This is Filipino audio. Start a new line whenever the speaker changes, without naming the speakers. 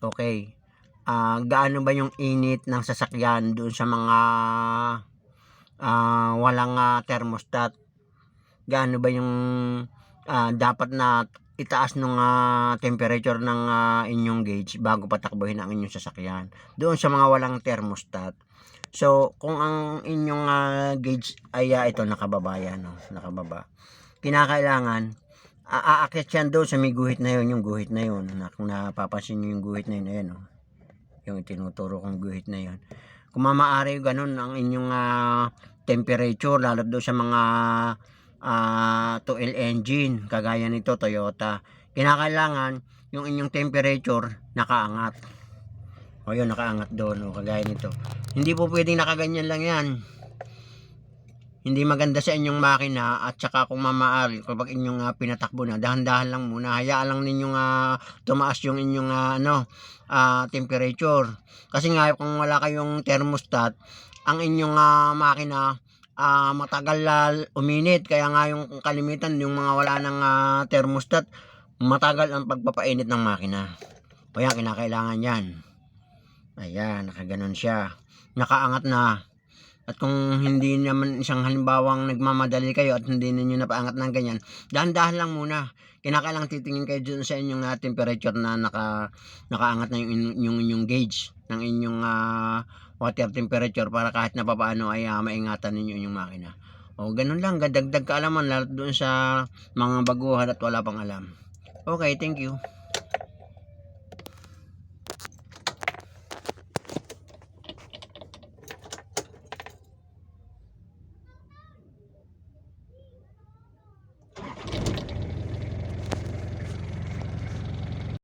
Okay. Ah, gaano ba yung init ng sasakyan doon sa mga ah, walang ah, thermostat? Gaano ba yung ah, dapat na itaas nung ah, temperature ng ah, inyong gauge bago patakbuhin ang inyong sasakyan? Doon sa mga walang thermostat. So, kung ang inyong ah, gauge ay ah, ito nakababa yan, no? nakababa. Kinakailangan a- aakyat yan doon sa may guhit na yun, yung guhit na yun. Na, kung napapansin nyo yung guhit na yun, ayan, oh. yung tinuturo kong guhit na yun. Kung mamaari ganun ang inyong ah, temperature, lalo doon sa mga ah, 2L engine, kagaya nito, Toyota. Kinakailangan yung inyong temperature nakaangat. O yun, nakaangat doon, o kagaya nito. Hindi po pwedeng nakaganyan lang yan. Hindi maganda sa inyong makina at saka kung mamaari kapag inyong ah, pinatakbo na dahan-dahan lang muna. Hayaan lang ninyong ah, tumaas yung inyong ah, ano ah, temperature. Kasi nga kung wala kayong thermostat ang inyong ah, makina ah, matagal ah, uminit. Kaya nga yung kalimitan yung mga wala ng ah, thermostat matagal ang pagpapainit ng makina. Yan kinakailangan yan. Ayan nakaganon siya. Nakaangat na at kung hindi naman isang halimbawang nagmamadali kayo at hindi ninyo napaangat ng ganyan, dahan-dahan lang muna. Kinakailangan titingin kayo dun sa inyong ah, temperature na naka, nakaangat na yung, in- yung inyong gauge ng inyong ah, water temperature para kahit na papaano ay ah, maingatan ninyo yung makina. O ganun lang, gadagdag kaalaman lalo dun sa mga baguhan at wala pang alam. Okay, thank you.